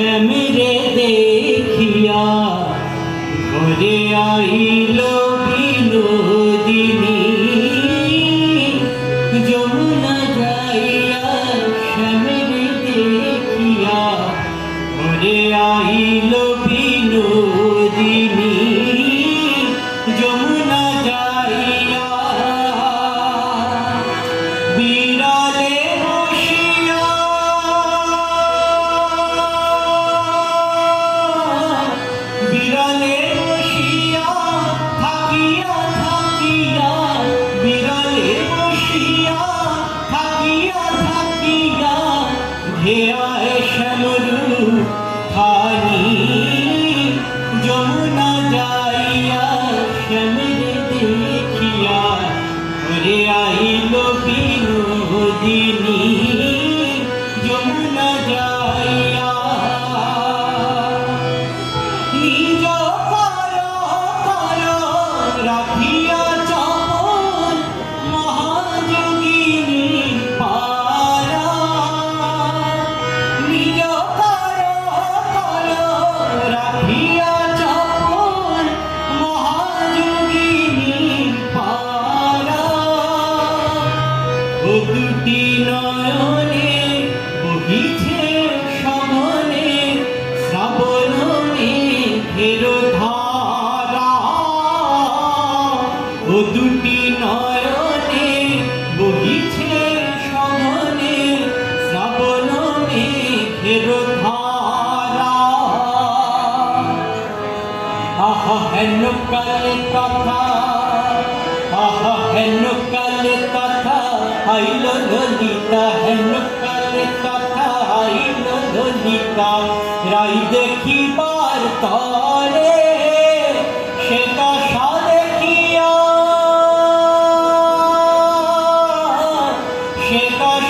শ্যামরে দেখিয়া ঘরে আইল বিনোদিনী। যমুনা যাইয়া শ্যামরে দেখিয়া ঘরে আইল ঘেয়ায় শ্যামরু নয়নে, বহিছে সমনে শ্রাবণে ফেরো ধারা আহা, হেন কালে কথা আহা, হেন কালে কথা আইল ললিতা, হেন কালে কথা আইল ললিতা, রাই দেখিবার Everybody.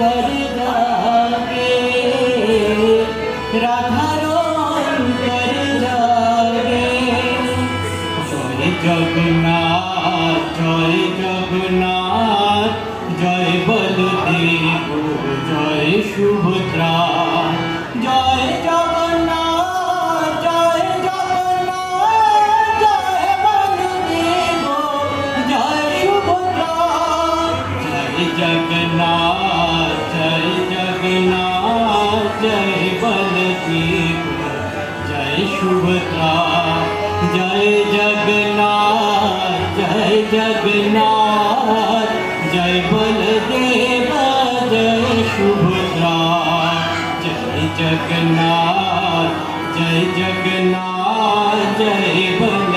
রাধার অন্তর জাগে রাধার অন্তর জাগে জয় জগন্নাথ জয় জগন্নাথ জয় বলদেব জয় সুভদ্রা জয় জগন্নাথ জয় জগন্নাথ জয় বলদেব জয় সুভদ্রা জয় জগন্নাথ बल की जय शुभद्रा जय जगन्नाथ जय जगन्नाथ जय बलदेव जय शुभद्रा जय जगन्नाथ जय जगन्नाथ जय बल